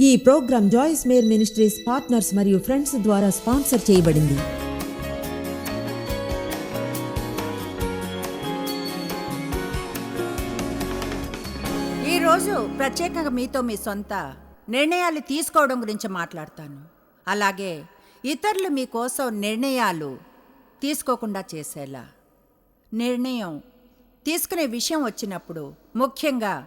ఈ programme Joyce Meyer ministries partners మరియు friends ద్వారా స్పాన్సర్ చేయబడింది. ఈరోజు ప్రత్యేకంగా మీతో మీ సొంత నిర్ణయాలు తీసుకోవడం గురించి మాట్లాడతాను. అలాగే ఇతరులు మీకోసం నిర్ణయాలు తీసుకోకుండా చేసేలా. నిర్ణయం తీసుకునే విషయం వచ్చినప్పుడు ముఖ్యంగా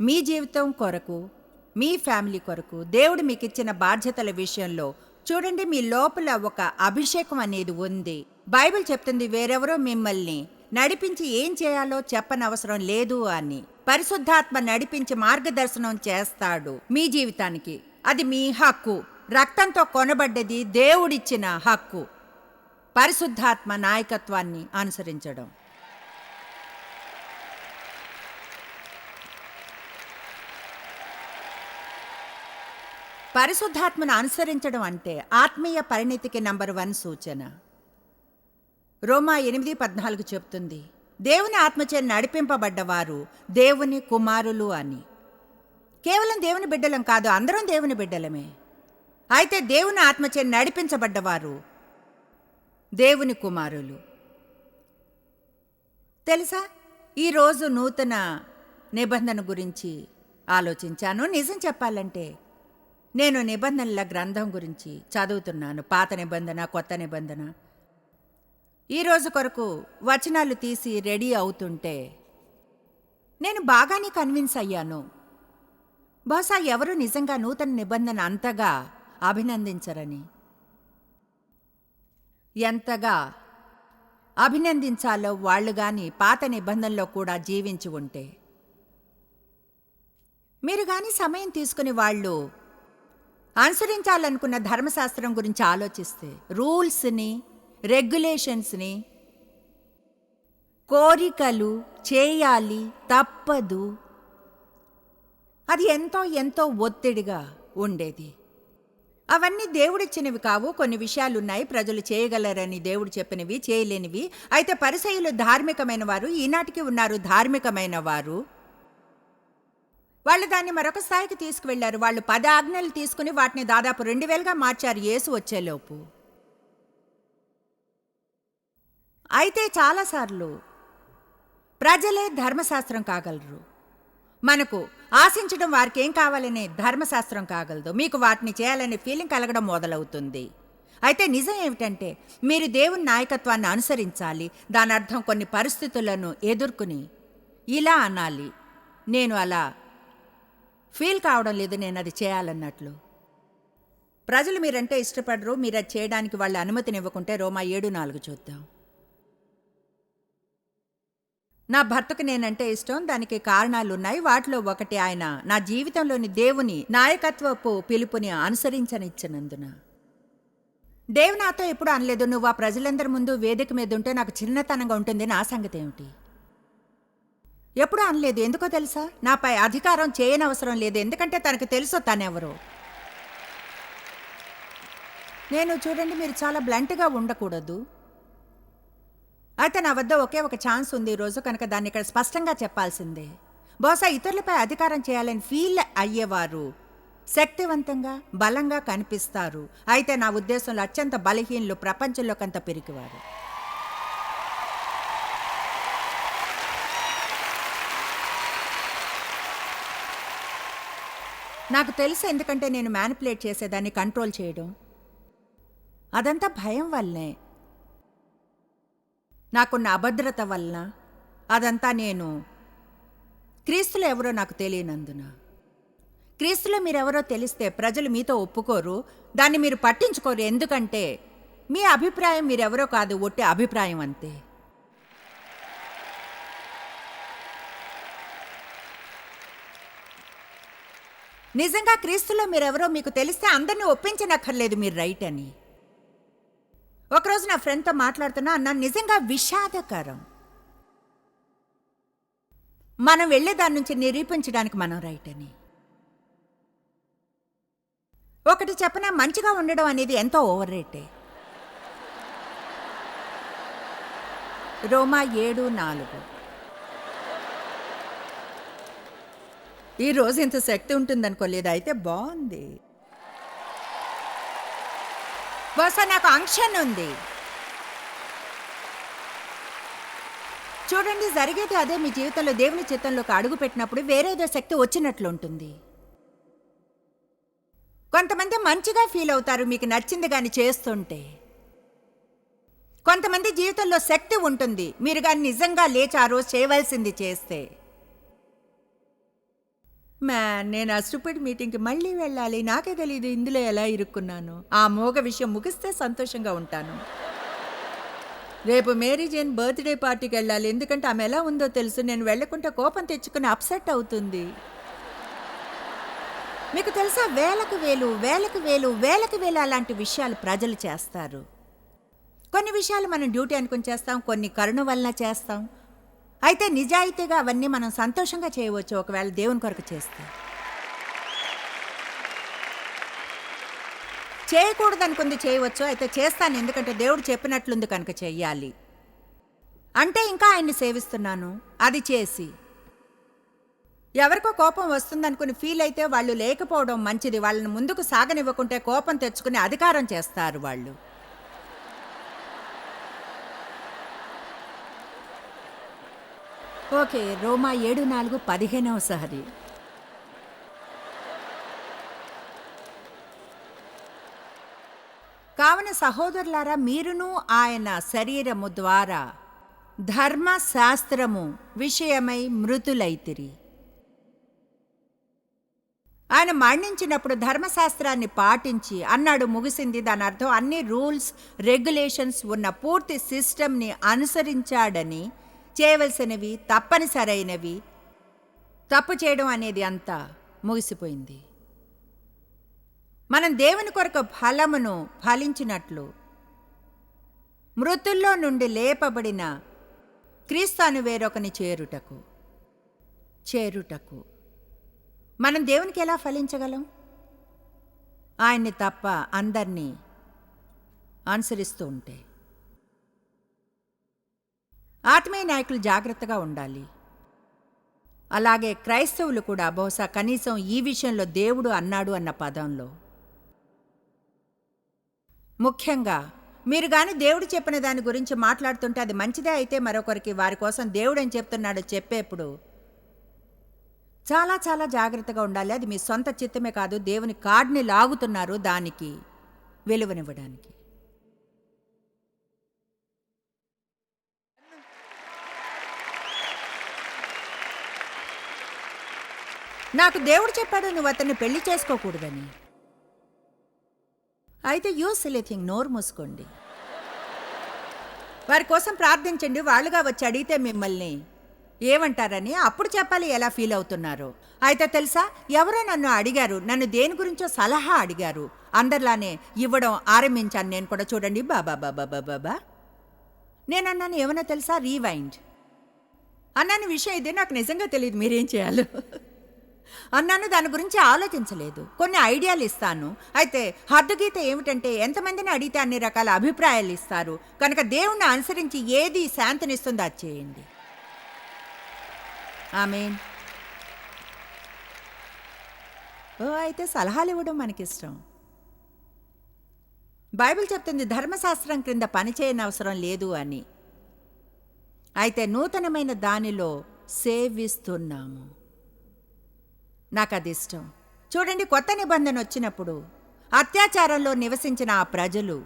మీ జీవితం కొరకు మీ ఫ్యామిలీ కొరకు దేవుడు మీకు ఇచ్చిన బాధ్యతల విషయంలో చూడండి మీ లోపల ఒక అభిషేకం అనేది ఉంది. బైబిల్ చెప్తుంది వేరెవరో మిమ్మల్ని నడిపించి ఏం చేయాలో చెప్పనవసరం లేదు అని. పరిశుద్ధాత్మ నడిపించి మార్గదర్శనం చేస్తాడు మీ జీవితానికి. అది మీ హక్కు. రక్తంతో కొనబడ్డది దేవుడిచ్చిన హక్కు. పరిశుద్ధాత్మ నాయకత్వాన్ని అనుసరించడం. పరిశుద్ధాత్మను అనుసరించడం అంటే ఆత్మీయ పరిణితికి నంబర్ వన్ సూచన. రోమా ఎనిమిది పద్నాలుగు చెప్తుంది దేవుని ఆత్మచే నడిపింపబడ్డవారు దేవుని కుమారులు అని. కేవలం దేవుని బిడ్డలం కాదు అందరం దేవుని బిడ్డలమే. అయితే దేవుని ఆత్మచే నడిపించబడ్డవారు దేవుని కుమారులు. తెలుసా? ఈరోజు నూతన నిబంధన గురించి ఆలోచించాను. నిజం చెప్పాలంటే నేను నిబంధనల గ్రంథం గురించి చదువుతున్నాను. పాత నిబంధన కొత్త నిబంధన. ఈరోజు కొరకు వచనాలు తీసి రెడీ అవుతుంటే నేను బాగానే కన్విన్స్ అయ్యాను. బహుశా ఎవరు నిజంగా నూతన నిబంధన అంతగా అభినందించరని. ఎంతగా అభినందించాలో వాళ్ళు గాని పాత నిబంధనలో కూడా జీవించి ఉంటే. మీరు గాని సమయం తీసుకుని వాళ్ళు అనుసరించాలనుకున్న ధర్మశాస్త్రం గురించి ఆలోచిస్తే రూల్స్ని రెగ్యులేషన్స్ని కోరికలు చేయాలి తప్పదు. అది ఎంతో ఎంతో ఒత్తిడిగా ఉండేది. అవన్నీ దేవుడిచ్చినవి కావు కొన్ని విషయాలున్నాయి ప్రజలు చేయగలరని దేవుడు చెప్పినవి చేయలేనివి. అయితే పరిసయులు ధార్మికమైన వారు ఈనాటికి ఉన్నారు ధార్మికమైన వారు. వాళ్ళు దాన్ని మరొక స్థాయికి తీసుకువెళ్ళారు. వాళ్ళు పద ఆజ్ఞలు తీసుకుని వాటిని దాదాపు రెండు వేలుగా మార్చారు యేసు వచ్చేలోపు. అయితే చాలాసార్లు ప్రజలే ధర్మశాస్త్రం కాగలరు. మనకు ఆశించడం వారికి ఏం కావాలనే ధర్మశాస్త్రం కాగలదు. మీకు వాటిని చేయాలనే ఫీలింగ్ కలగడం మొదలవుతుంది. అయితే నిజం ఏమిటంటే మీరు దేవుని నాయకత్వాన్ని అనుసరించాలి. దాని అర్థం కొన్ని పరిస్థితులను ఎదుర్కొని ఇలా అనాలి. నేను అలా ఫీల్ కావడం లేదు నేను అది చేయాలన్నట్లు. ప్రజలు మీరంటే ఇష్టపడరు మీరు అది చేయడానికి వాళ్ళ అనుమతినివ్వకుంటే రోమా ఏడు నాలుగు చూద్దాం. నా భర్తకు నేనంటే ఇష్టం దానికి కారణాలు ఉన్నాయి వాటిలో ఒకటి ఆయన నా జీవితంలోని దేవుని నాయకత్వపు పిలుపుని అనుసరించనిచ్చినందున. దేవు నాతో ఎప్పుడు అనలేదు నువ్వు ఆ ప్రజలందరి ముందు వేదిక మీద ఉంటే నాకు చిన్నతనంగా ఉంటుంది నా సంగతి ఏమిటి? ఎప్పుడూ అనలేదు. ఎందుకో తెలుసా? నాపై అధికారం చేయనవసరం లేదు. ఎందుకంటే తనకు తెలుసు తనెవరో. నేను చూడండి మీరు చాలా బ్లంట్గా ఉండకూడదు. అయితే నా వద్ద ఒకే ఒక ఛాన్స్ ఉంది ఈరోజు రోజు కనుక దాన్ని ఇక్కడ స్పష్టంగా చెప్పాల్సిందే. బహుశా ఇతరులపై అధికారం చేయాలని ఫీల్ అయ్యేవారు. శక్తివంతంగా బలంగా కనిపిస్తారు. అయితే నా ఉద్దేశంలో అత్యంత బలహీనులు ప్రపంచంలోకంత పెరిగివారు నాకు తెలుసు ఎందుకంటే నేను మ్యానిపులేట్ చేసేదాన్ని కంట్రోల్ చేయడం. అదంతా భయం వల్లనే నాకున్న అభద్రత వలన అదంతా నేను క్రీస్తులు ఎవరో నాకు తెలియనందున. క్రీస్తులో మీరెవరో తెలిస్తే ప్రజలు మీతో ఒప్పుకోరు దాన్ని మీరు పట్టించుకోరు ఎందుకంటే మీ అభిప్రాయం మీరెవరో కాదు ఒట్టి అభిప్రాయం అంతే. నిజంగా క్రీస్తులో మీరెవరో మీకు తెలిస్తే అందరినీ ఒప్పించనక్కర్లేదు మీరు రైట్ అని. ఒకరోజు నా ఫ్రెండ్తో మాట్లాడుతున్నా అన్న నిజంగా విషాదకరం. మనం వెళ్ళే దాని నుంచి నిరూపించడానికి మనం రైట్ అని. ఒకటి చెప్పన మంచిగా ఉండడం అనేది ఎంతో ఓవర్ రేటే రోమా ఏడు నాలుగు. ఈ రోజు ఇంత శక్తి ఉంటుందనుకోలేదు. అయితే బాగుంది. బహుశా నాకు అంక్షన్ ఉంది. చూడండి జరిగేది అదే మీ జీవితంలో దేవుని చిత్తంలోకి అడుగు పెట్టినప్పుడు వేరేదో శక్తి వచ్చినట్లు ఉంటుంది. కొంతమంది మంచిగా ఫీల్ అవుతారు మీకు నచ్చింది కానీ చేస్తుంటే. కొంతమంది జీవితంలో శక్తి ఉంటుంది మీరు కానీ నిజంగా లేచి ఆ రోజు చేయవలసింది చేస్తే. మ్యాన్ నేను ఆ స్టూపిడ్ మీటింగ్కి మళ్ళీ వెళ్ళాలి. నాకే తెలియదు ఇందులో ఎలా ఇరుక్కున్నాను. ఆ మోగ విషయం ముగిస్తే సంతోషంగా ఉంటాను. రేపు మేరీ జైన్ బర్త్డే పార్టీకి వెళ్ళాలి. ఎందుకంటే ఆమె ఎలా ఉందో తెలుసు. నేను వెళ్ళకుంటే కోపం తెచ్చుకుని అప్సెట్ అవుతుంది. మీకు తెలుసా? వేలకు వేలు వేలకు వేలు వేలకు వేలు అలాంటి విషయాలు ప్రజలు చేస్తారు. కొన్ని విషయాలు మనం డ్యూటీ అనుకుని చేస్తాం కొన్ని కరుణ వలన చేస్తాం. అయితే నిజాయితీగా అవన్నీ మనం సంతోషంగా చేయవచ్చు ఒకవేళ దేవుని కొరకు చేస్తే. చేయకూడదనుకుంది చేయవచ్చు అయితే చేస్తాను ఎందుకంటే దేవుడు చెప్పినట్లుంది కనుక చెయ్యాలి. అంటే ఇంకా ఆయన్ని సేవిస్తున్నాను అది చేసి. ఎవరికో కోపం వస్తుందనుకుని ఫీల్ అయితే వాళ్ళు లేకపోవడం మంచిది వాళ్ళని ముందుకు సాగనివ్వకుంటే కోపం తెచ్చుకుని అధికారం చేస్తారు వాళ్ళు. ఓకే రోమా ఏడు నాలుగు పదిహేనవ సహది కావున సహోదరులారా మీరును ఆయన శరీరము ద్వారా ధర్మశాస్త్రము విషయమై మృతులైతిరి. ఆయన మరణించినప్పుడు ధర్మశాస్త్రాన్ని పాటించి అన్నాడు ముగిసింది. దాని అర్థం అన్ని రూల్స్ రెగ్యులేషన్స్ ఉన్న పూర్తి సిస్టమ్ని అనుసరించాడని చేయవలసినవి తప్పనిసరైనవి. తప్పు చేయడం అనేది అంతా ముగిసిపోయింది. మనం దేవుని కొరకు ఫలమును ఫలించినట్లు మృతుల్లో నుండి లేపబడిన క్రీస్తాను వేరొకని చేరుటకు చేరుటకు. మనం దేవునికి ఎలా ఫలించగలం? ఆయన్ని తప్ప అందరినీ అనుసరిస్తూ ఉంటే. ఆత్మీయ నాయకులు జాగ్రత్తగా ఉండాలి. అలాగే క్రైస్తవులు కూడా బహుశా కనీసం ఈ విషయంలో దేవుడు అన్నాడు అన్న పదంలో. ముఖ్యంగా మీరు కానీ దేవుడు చెప్పిన దాని గురించి మాట్లాడుతుంటే అది మంచిదే అయితే మరొకరికి వారి కోసం దేవుడు అని చెప్తున్నాడు చెప్పేప్పుడు చాలా చాలా జాగ్రత్తగా ఉండాలి. అది మీ సొంత చిత్తమే కాదు. దేవుని కార్డ్ని లాగుతున్నారు దానికి వెలువనివ్వడానికి. నాకు దేవుడు చెప్పాడు నువ్వు అతన్ని పెళ్ళి చేసుకోకూడదని. అయితే యూస్ థింగ్ నోరు మూసుకోండి. వారి కోసం ప్రార్థించండి వాళ్ళుగా వచ్చి అడిగితే మిమ్మల్ని ఏమంటారని అప్పుడు చెప్పాలి ఎలా ఫీల్ అవుతున్నారో. అయితే తెలుసా ఎవరో నన్ను అడిగారు నన్ను దేని గురించో సలహా అడిగారు. అందరిలానే ఇవ్వడం ఆరంభించాను నేను కూడా చూడండి బాబా బాబా బాబా బాబా నేను అన్నాను ఏమన్నా తెలుసా? రీవైండ్ అన్నాను విషయం ఇదే నాకు నిజంగా తెలియదు మీరేం చేయాలో? అన్నాను దాని గురించి ఆలోచించలేదు. కొన్ని ఐడియాలు ఇస్తాను. అయితే హద్దుగీత ఏమిటంటే ఎంతమందిని అడిగితే అన్ని రకాల అభిప్రాయాలు ఇస్తారు. కనుక దేవుణ్ణి అనుసరించి ఏది శాంతినిస్తుందో అది చేయండి. ఆమెన్. ఓ అయితే సలహాలు ఇవ్వడం మనకిష్టం. బైబిల్ చెప్తుంది ధర్మశాస్త్రం క్రింద పనిచేయని అవసరం లేదు అని. అయితే నూతనమైన దానిలో సేవిస్తున్నాము. నాకు అది ఇష్టం చూడండి కొత్త నిబంధన వచ్చినప్పుడు అత్యాచారంలో నివసించిన ఆ ప్రజలు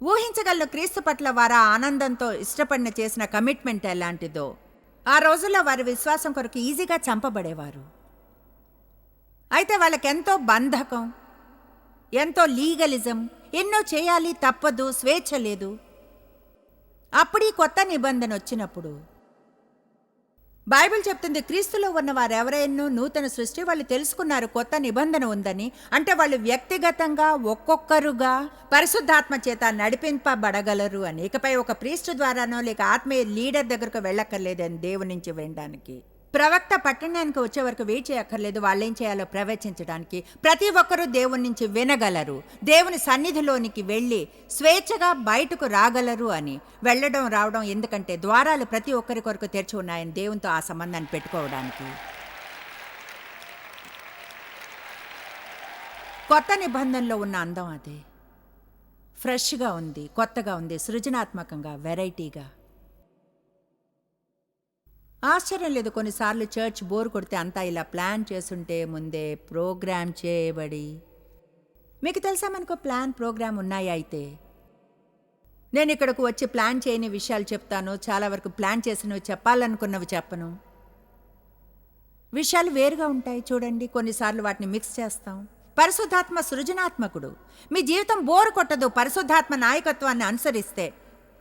ఊహించగలను క్రీస్తు పట్ల వారు ఆనందంతో ఇష్టపడిన చేసిన కమిట్మెంట్ ఎలాంటిదో ఆ రోజుల్లో వారి విశ్వాసం కొరకు ఈజీగా చంపబడేవారు. అయితే వాళ్ళకెంతో బంధకం ఎంతో లీగలిజం ఎన్నో చేయాలి తప్పదు స్వేచ్ఛ లేదు. అప్పుడు ఈ కొత్త నిబంధన వచ్చినప్పుడు బైబిల్ చెప్తుంది క్రీస్తులో ఉన్న వారెవరైనా నూతన సృష్టి వాళ్ళు తెలుసుకున్నారు కొత్త నిబంధన ఉందని. అంటే వాళ్ళు వ్యక్తిగతంగా ఒక్కొక్కరుగా పరిశుద్ధాత్మ చేత నడిపింపబడగలరు అని. ఇకపై ఒక ప్రీస్ట్ ద్వారానో లేక ఆత్మీయ లీడర్ దగ్గరకు వెళ్ళక్కర్లేదని దేవుని నుంచి వినడానికి. ప్రవక్త పట్టణానికి వచ్చే వరకు వెయిట్ చేయక్కర్లేదు. వాళ్ళేం చేయాలో ప్రవేశించడానికి ప్రతి ఒక్కరూ దేవుని నుంచి వినగలరు. దేవుని సన్నిధిలోనికి వెళ్ళి స్వేచ్ఛగా బయటకు రాగలరు అని. వెళ్ళడం రావడం ఎందుకంటే ద్వారాలు ప్రతి ఒక్కరి కొరకు తెరిచి ఉన్నాయని దేవునితో ఆ సంబంధాన్ని పెట్టుకోవడానికి. కొత్త నిబంధనలో ఉన్న అందం అదే. ఫ్రెష్గా ఉంది కొత్తగా ఉంది సృజనాత్మకంగా వెరైటీగా. ఆశ్చర్యం లేదు. కొన్నిసార్లు చర్చ్ బోర్ కొడితే అంతా ఇలా ప్లాన్ చేసుంటే ముందే ప్రోగ్రామ్ చేయబడి. మీకు తెలుసా మనకు ప్లాన్ ప్రోగ్రామ్ ఉన్నాయి అయితే? నేను ఇక్కడకు వచ్చి ప్లాన్ చేయని విషయాలు చెప్తాను. చాలా వరకు ప్లాన్ చేసినవి చెప్పాలనుకున్నవి చెప్పను. విషయాలు వేరుగా ఉంటాయి చూడండి. కొన్నిసార్లు వాటిని మిక్స్ చేస్తాం. పరిశుద్ధాత్మ సృజనాత్మకుడు. మీ జీవితం బోరు కొట్టదు. పరిశుద్ధాత్మ నాయకత్వాన్ని అనుసరిస్తే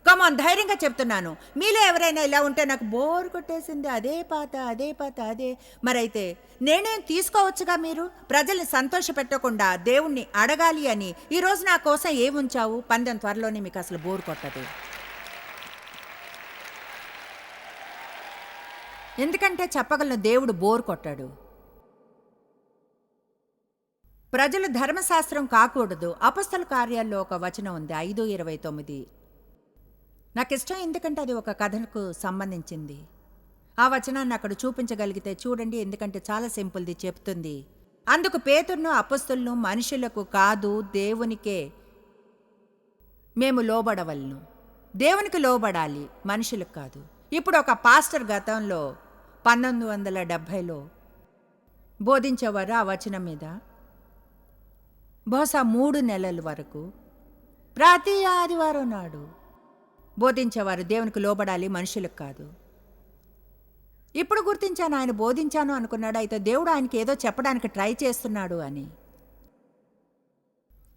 కమాన్ ధైర్యంగా చెప్తున్నాను. మీలో ఎవరైనా ఇలా ఉంటే నాకు బోర్ కొట్టేసింది అదే పాత అదే పాత అదే. మరైతే నేనేం తీసుకోవచ్చుగా మీరు? ప్రజల్ని సంతోష పెట్టకుండా దేవుణ్ణి అడగాలి అని ఈరోజు నా కోసం ఏముంచావు పందెం త్వరలోనే మీకు అసలు బోర్ కొట్టదు. ఎందుకంటే చెప్పగలను దేవుడు బోర్ కొట్టాడు. ప్రజలు ధర్మశాస్త్రం కాకూడదు. అపస్తల కార్యాల్లో ఒక వచనం ఉంది ఐదు ఇరవై తొమ్మిది. నాకు ఇష్టం ఎందుకంటే అది ఒక కథకు సంబంధించింది. ఆ వచనాన్ని అక్కడ చూపించగలిగితే చూడండి ఎందుకంటే చాలా సింపుల్ది చెప్తుంది. అందుకు పేతుర్ను అపస్తులను మనుషులకు కాదు దేవునికే మేము లోబడవలను. దేవునికి లోబడాలి మనుషులకు కాదు. ఇప్పుడు ఒక పాస్టర్ గతంలో పంతొమ్మిది వందల డెబ్భైలో బోధించేవారు ఆ వచనం మీద బహుశా మూడు నెలల వరకు ప్రతి ఆదివారం నాడు బోధించేవారు దేవునికి లోబడాలి మనుషులకు కాదు. ఇప్పుడు గుర్తించాను ఆయన బోధించాను అనుకున్నాడు అయితే దేవుడు ఆయనకి ఏదో చెప్పడానికి ట్రై చేస్తున్నాడు అని.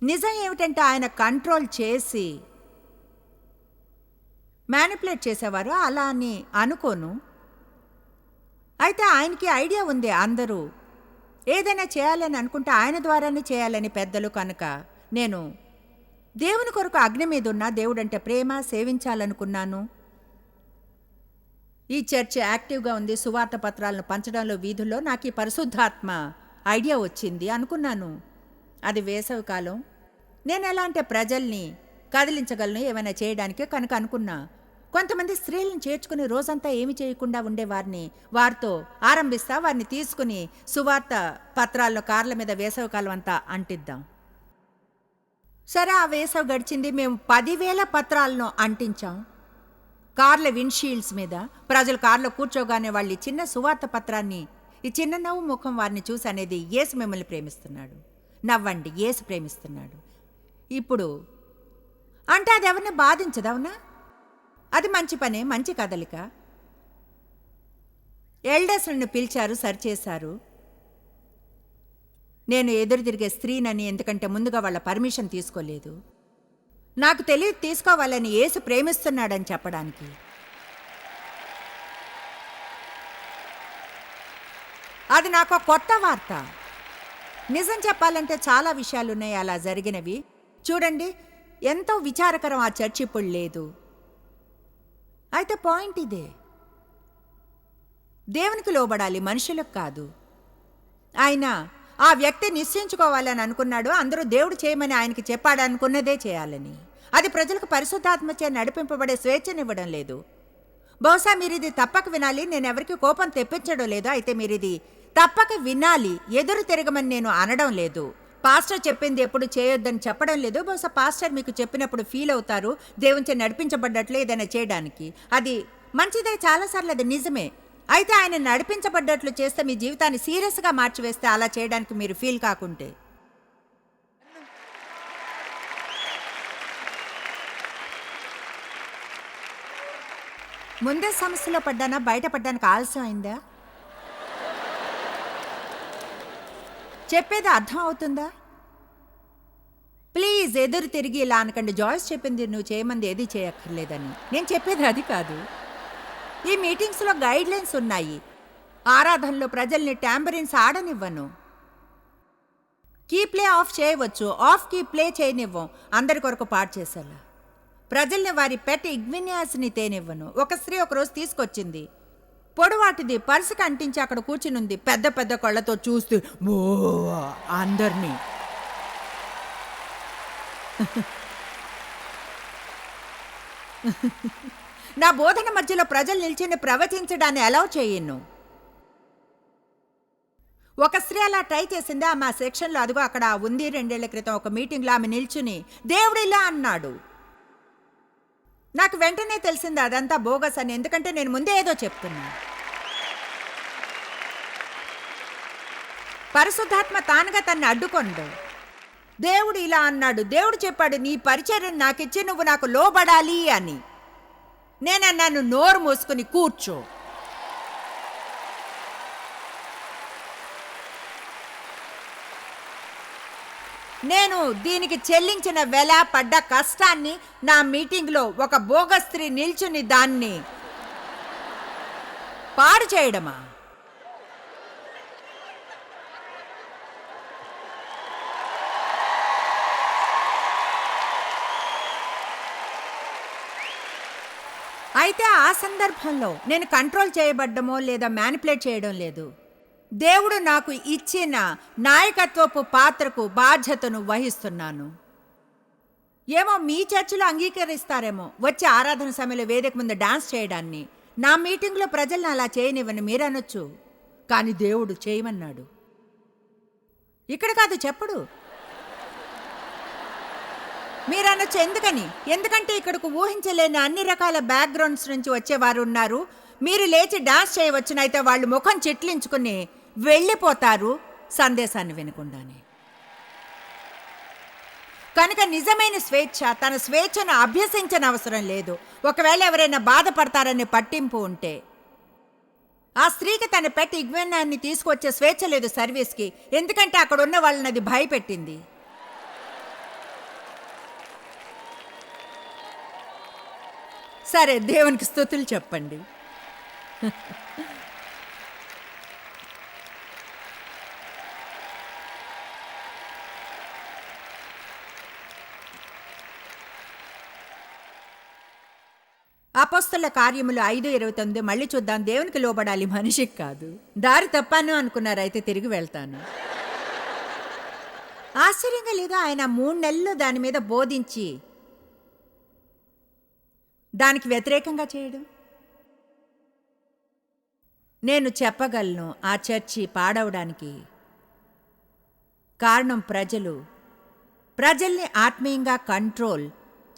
నిజం ఏమిటంటే ఆయన కంట్రోల్ చేసి మ్యానిపులేట్ చేసేవారు అలా అని అనుకోను. అయితే ఆయనకి ఐడియా ఉంది అందరూ. ఏదైనా చేయాలని అనుకుంటే ఆయన ద్వారానే చేయాలని పెద్దలు కనుక నేను దేవుని కొరకు అగ్ని మీద ఉన్న దేవుడంటే ప్రేమ సేవించాలనుకున్నాను. ఈ చర్చ్ యాక్టివ్గా ఉంది. సువార్త పత్రాలను పంచడంలో వీధుల్లో నాకు ఈ పరిశుద్ధాత్మ ఐడియా వచ్చింది అనుకున్నాను. అది వేసవికాలం నేను ఎలా అంటే ప్రజల్ని కదిలించగలను ఏమైనా చేయడానికి కనుక అనుకున్నా. కొంతమంది స్త్రీలను చేర్చుకుని రోజంతా ఏమి చేయకుండా ఉండేవారిని వారితో ఆరంభిస్తా వారిని తీసుకుని సువార్త పత్రాల్లో కార్ల మీద వేసవికాలం అంతా అంటిద్దాం. సరే ఆ వేసవి గడిచింది. మేము పదివేల పత్రాలను అంటించాం. కార్ల విండ్షీల్డ్స్ మీద. ప్రజలు కార్లో కూర్చోగానే వాళ్ళు చిన్న సువార్త పత్రాన్ని ఈ చిన్న నవ్వు ముఖం వారిని చూసి అనేది యేసు మిమ్మల్ని ప్రేమిస్తున్నాడు. నవ్వండి యేసు ప్రేమిస్తున్నాడు. ఇప్పుడు అంటే అది ఎవరిని బాధించదవునా అది మంచి పనే మంచి కదలిక. ఎల్డర్స్ నన్ను పిలిచారు సరిచేశారు. నేను ఎదురు తిరిగే స్త్రీనని ఎందుకంటే ముందుగా వాళ్ళ పర్మిషన్ తీసుకోలేదు. నాకు తెలియదు తీసుకోవాలని ఏసు ప్రేమిస్తున్నాడని చెప్పడానికి. అది నాకు కొత్త వార్త. నిజం చెప్పాలంటే చాలా విషయాలున్నాయి అలా జరిగినవి. చూడండి ఎంతో విచారకరం ఆ చర్చ్ ఇప్పుడు లేదు. అయితే పాయింట్ ఇదే. దేవునికి లోబడాలి మనుషులకు కాదు. ఆయన ఆ వ్యక్తి నిశ్చయించుకోవాలని అనుకున్నాడు. అందరూ దేవుడు చేయమని ఆయనకి చెప్పాడనుకున్నదే చేయాలని. అది ప్రజలకు పరిశుద్ధాత్మచే నడిపింపబడే స్వేచ్ఛనివ్వడం లేదు. బహుశా మీరు ఇది తప్పక వినాలి. నేను ఎవరికి కోపం తెప్పించడం లేదు. అయితే మీరు ఇది తప్పక వినాలి. ఎదురు తిరగమని నేను అనడం లేదు. పాస్టర్ చెప్పింది ఎప్పుడు చేయొద్దని చెప్పడం లేదు. బహుశా పాస్టర్ మీకు చెప్పినప్పుడు ఫీల్ అవుతారు. దేవునిచే నడిపించబడ్డట్లు ఏదైనా చేయడానికి. అది మంచిదే. చాలాసార్లు అది నిజమే. అయితే ఆయన నడిపించబడ్డట్లు చేస్తే మీ జీవితాన్ని సీరియస్గా మార్చివేస్తే అలా చేయడానికి మీరు ఫీల్ కాకుంటే. ముందే సమస్యలో పడ్డానా? బయటపడ్డానికి ఆలస్యం అయిందా? చెప్పేది అర్థం అవుతుందా? ప్లీజ్ ఎదురు తిరిగి ఇలా అనకండి. జాయిస్ చెప్పింది నువ్వు చేయమంది ఏది చేయక్కర్లేదని. నేను చెప్పేది అది కాదు. ఈ మీటింగ్స్లో గైడ్ లైన్స్ ఉన్నాయి. ఆరాధనలో ప్రజల్ని ట్యాంబరిన్స్ ఆడనివ్వను. కీ ప్లే ఆఫ్ చేయవచ్చు. ఆఫ్ కీ ప్లే చేయనివ్వం. అందరి కొరకు పాడు చేసేలా. ప్రజల్ని వారి పెట్ ఇగ్విన్యాస్ని తేనివ్వను. ఒక స్త్రీ ఒకరోజు తీసుకొచ్చింది. పొడవాటిది పర్సుకి అంటించి అక్కడ కూర్చునుంది. పెద్ద పెద్ద కళ్ళతో చూస్తూ ఓ అందరినీ. నా బోధన మధ్యలో ప్రజలు నిల్చుని ప్రవచించడాన్ని అలౌ చేయను. ఒక స్త్రీ అలా ట్రై చేసింది? ఆమె సెక్షన్లో అదిగో అక్కడ ఉంది రెండేళ్ళ క్రితం ఒక మీటింగ్లో ఆమె నిల్చుని దేవుడు ఇలా అన్నాడు. నాకు వెంటనే తెలిసింది అదంతా బోగస్ అని ఎందుకంటే నేను ముందే ఏదో చెప్తున్నా. పరిశుద్ధాత్మ తానుగా తన్ని అడ్డుకొండు. దేవుడు ఇలా అన్నాడు దేవుడు చెప్పాడు నీ పరిచర్యను నాకిచ్చి నువ్వు నాకు లోబడాలి అని. నేనన్నాను నోరు మూసుకుని కూర్చో. నేను దీనికి చెల్లించిన వెల పడ్డ కష్టాన్ని నా మీటింగ్లో ఒక బోగ స్త్రీ నిల్చుని దాన్ని పాడు చేయడమా? అయితే ఆ సందర్భంలో నేను కంట్రోల్ చేయబడ్డమో లేదా మ్యానిపులేట్ చేయడం లేదు. దేవుడు నాకు ఇచ్చిన నాయకత్వపు పాత్రకు బాధ్యతను వహిస్తున్నాను. ఏమో మీ చర్చిలో అంగీకరిస్తారేమో వచ్చే ఆరాధన సమయంలో వేదిక ముందు డాన్స్ చేయడాన్ని. నా మీటింగ్లో ప్రజలను అలా చేయనివ్వని మీరనొచ్చు. కానీ దేవుడు చేయమన్నాడు. ఇక్కడ కాదు చెప్పడు. మీరు అనొచ్చు. ఎందుకని? ఎందుకంటే ఇక్కడకు ఊహించలేని అన్ని రకాల బ్యాక్గ్రౌండ్స్ నుంచి వచ్చేవారు ఉన్నారు. మీరు లేచి డాన్స్ చేయవచ్చునైతే వాళ్ళు ముఖం చిట్లించుకుని వెళ్ళిపోతారు సందేశాన్ని వినకుండానే. కనుక నిజమైన స్వేచ్ఛ తన స్వేచ్ఛను అభ్యసించని అవసరం లేదు. ఒకవేళ ఎవరైనా బాధపడతారనే పట్టింపు ఉంటే. ఆ స్త్రీకి తన పెట్ ఇగ్వెనాన్ని తీసుకొచ్చే స్వేచ్ఛ లేదు సర్వీస్కి. ఎందుకంటే అక్కడ ఉన్న వాళ్ళని అది భయపెట్టింది. సరే దేవునికి స్థుతులు చెప్పండి. అపోస్తుల కార్యములు ఐదు ఇరవై తొమ్మిది మళ్ళీ చూద్దాం దేవునికి లోబడాలి మనిషికి కాదు. దారి తప్పాను అనుకున్నారు అయితే తిరిగి వెళ్తాను. ఆశ్చర్యంగా లేదా ఆయన మూడు నెలలు దాని మీద బోధించి దానికి వ్యతిరేకంగా చేయడం? నేను చెప్పగలను ఆ చర్చి పాడవడానికి కారణం ప్రజలు. ప్రజల్ని ఆత్మీయంగా కంట్రోల్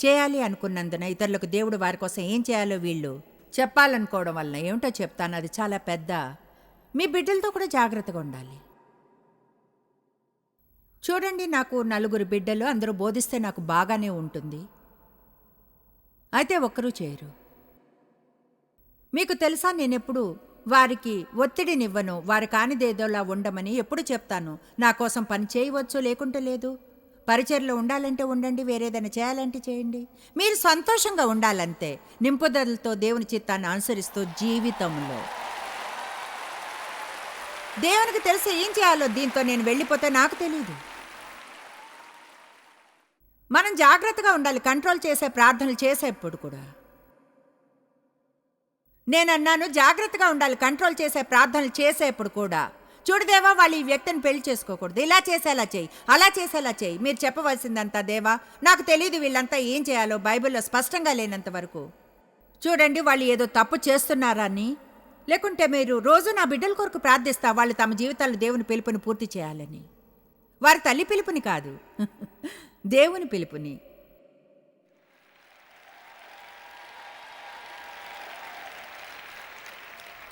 చేయాలి అనుకున్నందున ఇతరులకు దేవుడు వారి కోసం ఏం చేయాలో వీళ్ళు చెప్పాలనుకోవడం వల్ల ఏమిటో చెప్తాను. అది చాలా పెద్ద మీ బిడ్డలతో కూడా జాగ్రత్తగా ఉండాలి. చూడండి నాకు నలుగురు బిడ్డలు అందరూ బోధిస్తే నాకు బాగానే ఉంటుంది. అయితే ఒక్కరూ చేయరు. మీకు తెలుసా నేనెప్పుడు వారికి ఒత్తిడినివ్వను వారి కానిదేదోలా ఉండమని ఎప్పుడు చెప్తాను. నా కోసం పని చేయవచ్చు లేకుంటే లేదు. పరిచయలో ఉండాలంటే ఉండండి వేరేదైనా చేయాలంటే చేయండి. మీరు సంతోషంగా ఉండాలంతే. నింపుదలతో దేవుని చిత్తాన్ని అనుసరిస్తూ జీవితంలో దేవునికి తెలిసి ఏం చేయాలో దీంతో నేను వెళ్ళిపోతే నాకు తెలియదు మనం జాగ్రత్తగా ఉండాలి కంట్రోల్ చేసే ప్రార్థనలు చేసేప్పుడు కూడా. నేను అన్నాను జాగ్రత్తగా ఉండాలి కంట్రోల్ చేసే ప్రార్థనలు చేసేప్పుడు కూడా. చూడు దేవా వాళ్ళు ఈ వ్యక్తిని పెళ్ళి చేసుకోకూడదు. ఇలా చేసేలా చేయి అలా చేసేలా చేయి. మీరు చెప్పవలసిందంతా దేవా నాకు తెలియదు వీళ్ళంతా ఏం చేయాలో బైబిల్లో స్పష్టంగా లేనంత వరకు. చూడండి వాళ్ళు ఏదో తప్పు చేస్తున్నారని లేకుంటే మీరు రోజు నా బిడ్డల కొరకు ప్రార్థిస్తా వాళ్ళు తమ జీవితాలు దేవుని పిలుపుని పూర్తి చేయాలని. వారి తల్లి పిలుపుని కాదు. దేవుని పిలుపుని.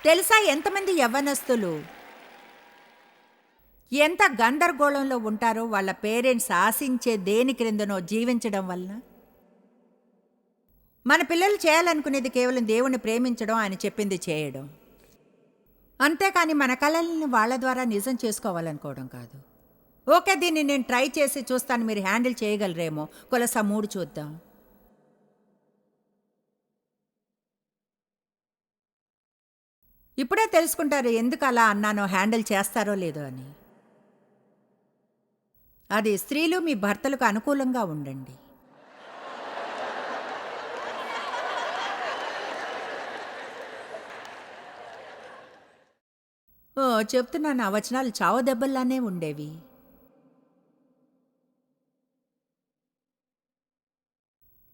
తెలుసా ఎంతమంది యవ్వనస్తులు? ఎంత గందరగోళంలో ఉంటారో వాళ్ళ పేరెంట్స్ ఆశించే దేని క్రిందనో జీవించడం వలన? మన పిల్లలు చేయాలనుకునేది కేవలం దేవుణ్ణి ప్రేమించడం ఆయన చెప్పింది చేయడం. అంతేకాని మన కళల్ని వాళ్ళ ద్వారా నిజం చేసుకోవాలనుకోవడం కాదు. ఓకే దీన్ని నేను ట్రై చేసి చూస్తాను మీరు హ్యాండిల్ చేయగలరేమో. కొలసా మూడు చూద్దాం. ఇప్పుడే తెలుసుకుంటారు ఎందుకు అలా అన్నానో హ్యాండిల్ చేస్తారో లేదో అని. అది స్త్రీలు మీ భర్తలకు అనుకూలంగా ఉండండి. ఓ చెప్తున్నాను ఆ వచనాలు చావ దెబ్బల్లానే ఉండేవి.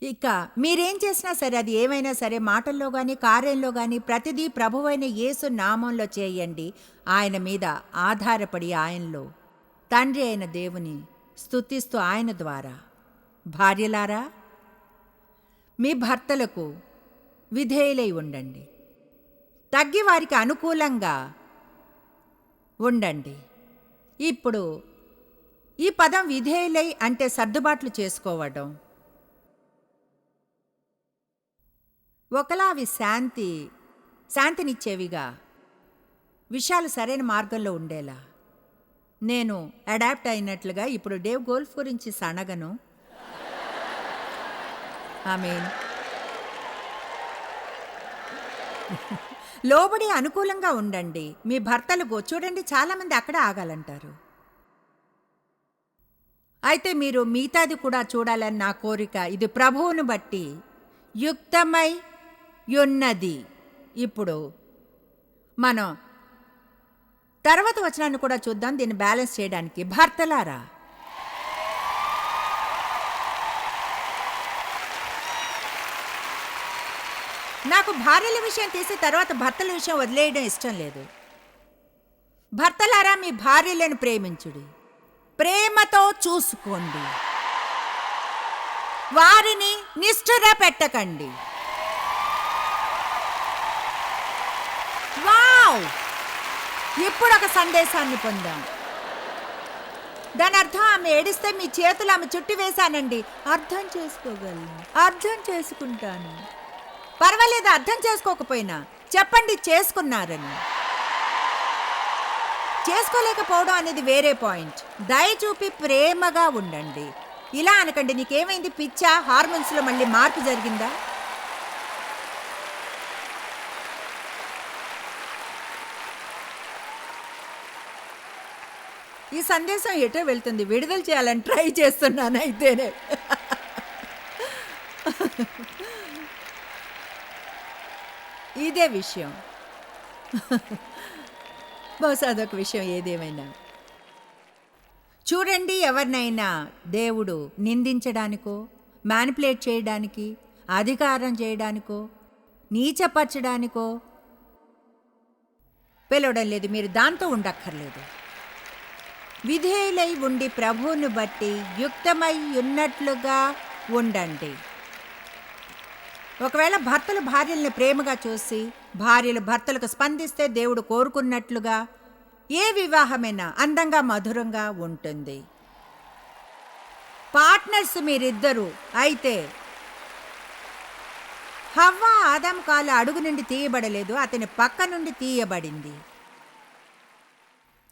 ఇక మీరేం చేసినా సరే అది ఏమైనా సరే మాటల్లో కానీ కార్యంలో కానీ ప్రతిదీ ప్రభువైన యేసు నామంలో చేయండి. ఆయన మీద ఆధారపడి ఆయనలో తండ్రి అయిన దేవుని స్థుతిస్తూ ఆయన ద్వారా. భార్యలారా మీ భర్తలకు విధేయులై ఉండండి. తగ్గి వారికి అనుకూలంగా ఉండండి. ఇప్పుడు ఈ పదం విధేయులై అంటే సర్దుబాట్లు చేసుకోవడం ఒకలా అవి శాంతి శాంతినిచ్చేవిగా. విషయాలు సరైన మార్గంలో ఉండేలా. నేను అడాప్ట్ అయినట్లుగా ఇప్పుడు డేవ్ గోల్ఫ్ గురించి సనగను. మీన్. లోబడి అనుకూలంగా ఉండండి. మీ భర్తలకు చూడండి చాలామంది అక్కడ ఆగాలంటారు. అయితే మీరు మిగతాది కూడా చూడాలని నా కోరిక. ఇది ప్రభువును బట్టి యుక్తమై యొన్నది. ఇప్పుడు మనం తర్వాత వచనాన్ని కూడా చూద్దాం. దీన్ని బ్యాలెన్స్ చేయడానికి. భర్తలారా నాకు భార్యల విషయం తీసి తర్వాత భర్తల విషయం వదిలేయడం ఇష్టం లేదు. భర్తలారా మీ భార్యలను ప్రేమించుడి. ప్రేమతో చూసుకోండి. వారిని నిష్ఠుర పెట్టకండి. వావ్ ఇప్పుడు ఒక సందేశాన్ని పొందాం. దాని అర్థం ఆమె ఏడిస్తే మీ చేతులు ఆమె చుట్టి వేశానండి. అర్థం చేసుకోగలను. అర్థం చేసుకుంటాను. పర్వాలేదు అర్థం చేసుకోకపోయినా చెప్పండి చేసుకున్నారని. చేసుకోలేకపోవడం అనేది వేరే పాయింట్. దయ చూపి ప్రేమగా ఉండండి. ఇలా అనకండి నీకేమైంది పిచ్చా? హార్మోన్స్లో మళ్ళీ మార్పు జరిగిందా? ఈ సందేశం ఎటో వెళ్తుంది? విడుదల చేయాలని ట్రై చేస్తున్నాను అయితేనే. ఇదే విషయం. బహుశా అదొక విషయం ఏదేమైనా. చూడండి ఎవరినైనా దేవుడు నిందించడానికో మ్యానిపులేట్ చేయడానికి అధికారం చేయడానికో నీచపరచడానికో పిలవడం లేదు. మీరు దాంతో ఉండక్కర్లేదు. విధేయులై ఉండి ప్రభువును బట్టి యుక్తమై ఉన్నట్లుగా ఉండండి. ఒకవేళ భర్తలు భార్యల్ని ప్రేమగా చూసి భార్యలు భర్తలకు స్పందిస్తే దేవుడు కోరుకున్నట్లుగా ఏ వివాహమైనా అందంగా మధురంగా ఉంటుంది. పార్ట్నర్స్ మీరిద్దరూ అయితే హవ్వ ఆదాం కాలు అడుగు నుండి తీయబడలేదు అతని పక్క నుండి తీయబడింది.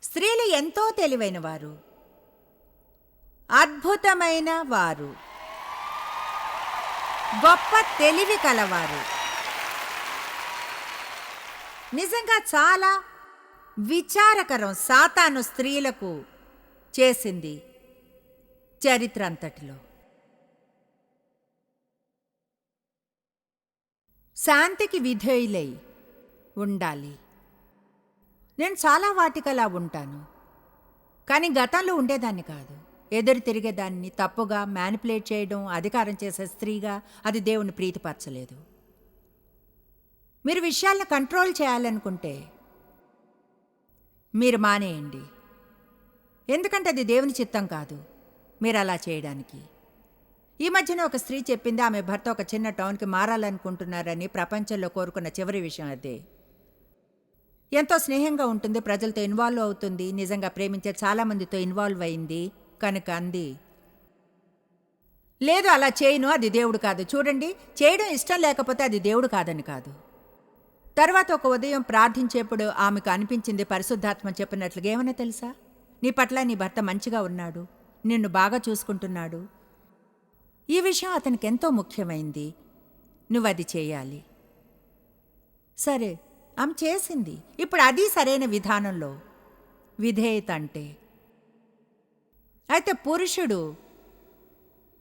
స్త్రీలు ఎంతో తెలివైన వారు అద్భుతమైన వారు. గొప్ప తెలివి కలవారు. నిజంగా చాలా విచారకరం సాతాను స్త్రీలకు చేసింది చరిత్ర అంతటిలో. శాంతికి విధేయులై ఉండాలి. నేను చాలా వాటికలా ఉంటాను. కానీ గతంలో ఉండేదాన్ని కాదు. ఎదురు తిరిగేదాన్ని తప్పుగా మ్యానిపులేట్ చేయడం అధికారం చేసే స్త్రీగా అది దేవుని ప్రీతిపరచలేదు. మీరు విషయాలను కంట్రోల్ చేయాలనుకుంటే మీరు మానేయండి. ఎందుకంటే అది దేవుని చిత్తం కాదు మీరు అలా చేయడానికి. ఈ మధ్యన ఒక స్త్రీ చెప్పింది ఆమె భర్త ఒక చిన్న టౌన్కి మారాలనుకుంటున్నారని ప్రపంచంలో కోరుకున్న చివరి విషయం అదే. ఎంతో స్నేహంగా ఉంటుంది ప్రజలతో ఇన్వాల్వ్ అవుతుంది. నిజంగా ప్రేమించే చాలామందితో ఇన్వాల్వ్ అయింది. కనుక అంది. లేదు అలా చేయను అది దేవుడు కాదు. చూడండి చేయడం ఇష్టం లేకపోతే అది దేవుడు కాదని కాదు. తర్వాత ఒక ఉదయం ప్రార్థించేప్పుడు ఆమెకు అనిపించింది పరిశుద్ధాత్మ చెప్పినట్లుగా ఏమైనా తెలుసా? నీ పట్ల నీ భర్త మంచిగా ఉన్నాడు నిన్ను బాగా చూసుకుంటున్నాడు. ఈ విషయం అతనికి ఎంతో ముఖ్యమైంది. నువ్వు అది చేయాలి. సరే ఆమె చేసింది. ఇప్పుడు అది సరైన విధానంలో. విధేయత అంటే అయితే పురుషుడు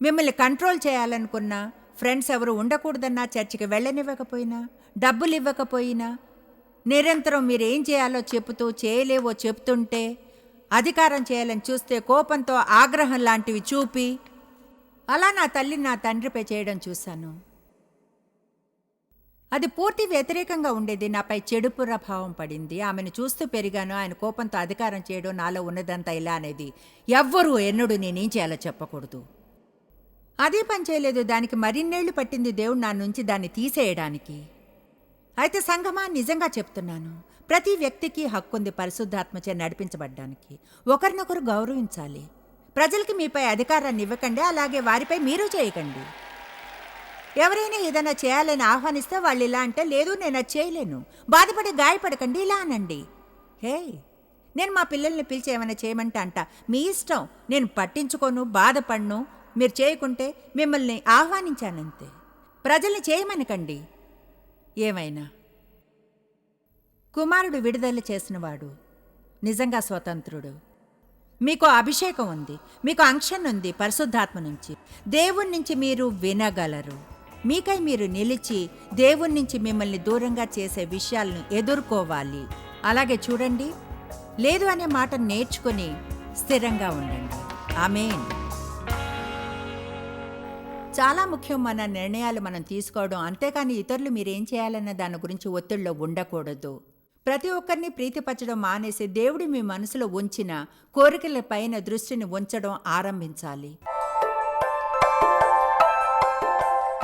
మిమ్మల్ని కంట్రోల్ చేయాలనుకున్నా ఫ్రెండ్స్ ఎవరు ఉండకూడదన్నా చర్చికి వెళ్ళనివ్వకపోయినా డబ్బులు ఇవ్వకపోయినా నిరంతరం మీరు ఏం చేయాలో చెబుతూ చేయలేవో చెప్తుంటే అధికారం చేయాలని చూస్తే కోపంతో ఆగ్రహం లాంటివి చూపి అలా నా తల్లి నా తండ్రిపై చేయడం చూశాను. అది పూర్తి వ్యతిరేకంగా ఉండేది. నాపై చెడు ప్రభావం పడింది. ఆమెను చూస్తూ పెరిగాను. ఆయన కోపంతో అధికారం చేయడం నాలో ఉన్నదంతా ఇలా అనేది. ఎవ్వరూ ఎన్నడూ నేనేం చేయాలో చెప్పకూడదు. అదే పని చేయలేదు. దానికి మరిన్నేళ్ళు పట్టింది దేవుడు నా నుంచి దాన్ని తీసేయడానికి. అయితే సంగమా నిజంగా చెప్తున్నాను. ప్రతి వ్యక్తికి హక్కుంది పరిశుద్ధాత్మచే నడిపించబడ్డానికి. ఒకరినొకరు గౌరవించాలి. ప్రజలకి మీపై అధికారాన్ని ఇవ్వకండి. అలాగే వారిపై మీరు చేయకండి. ఎవరైనా ఏదైనా చేయాలని ఆహ్వానిస్తే వాళ్ళు ఇలా అంటే లేదు నేను అది చేయలేను. బాధపడి గాయపడకండి ఇలా అనండి. హే నేను మా పిల్లల్ని పిలిచి ఏమైనా చేయమంటే అంట మీ ఇష్టం నేను పట్టించుకోను బాధపడను. మీరు చేయకుంటే మిమ్మల్ని ఆహ్వానించానంతే. ప్రజల్ని చేయమనకండి. ఏమైనా? కుమారుడు విడుదల చేసినవాడు నిజంగా స్వతంత్రుడు. మీకు అభిషేకం ఉంది మీకు అంక్షన్ ఉంది పరిశుద్ధాత్మ నుంచి. దేవుని నుంచి మీరు వినగలరు. మీకై మీరు నిలిచి దేవుని నుంచి మిమ్మల్ని దూరంగా చేసే విషయాలను ఎదుర్కోవాలి. అలాగే చూడండి లేదు అనే మాట నేర్చుకుని స్థిరంగా ఉండండి. ఆమెన్. చాలా ముఖ్యం మన నిర్ణయాలు మనం తీసుకోవడం. అంతేకాని ఇతరులు మీరేం చేయాలన్న దాని గురించి ఒత్తిడిలో ఉండకూడదు. ప్రతి ఒక్కరిని ప్రీతిపరచడం మానేసి దేవుడు మీ మనసులో ఉంచిన కోరికల పైన దృష్టిని ఉంచడం ఆరంభించాలి.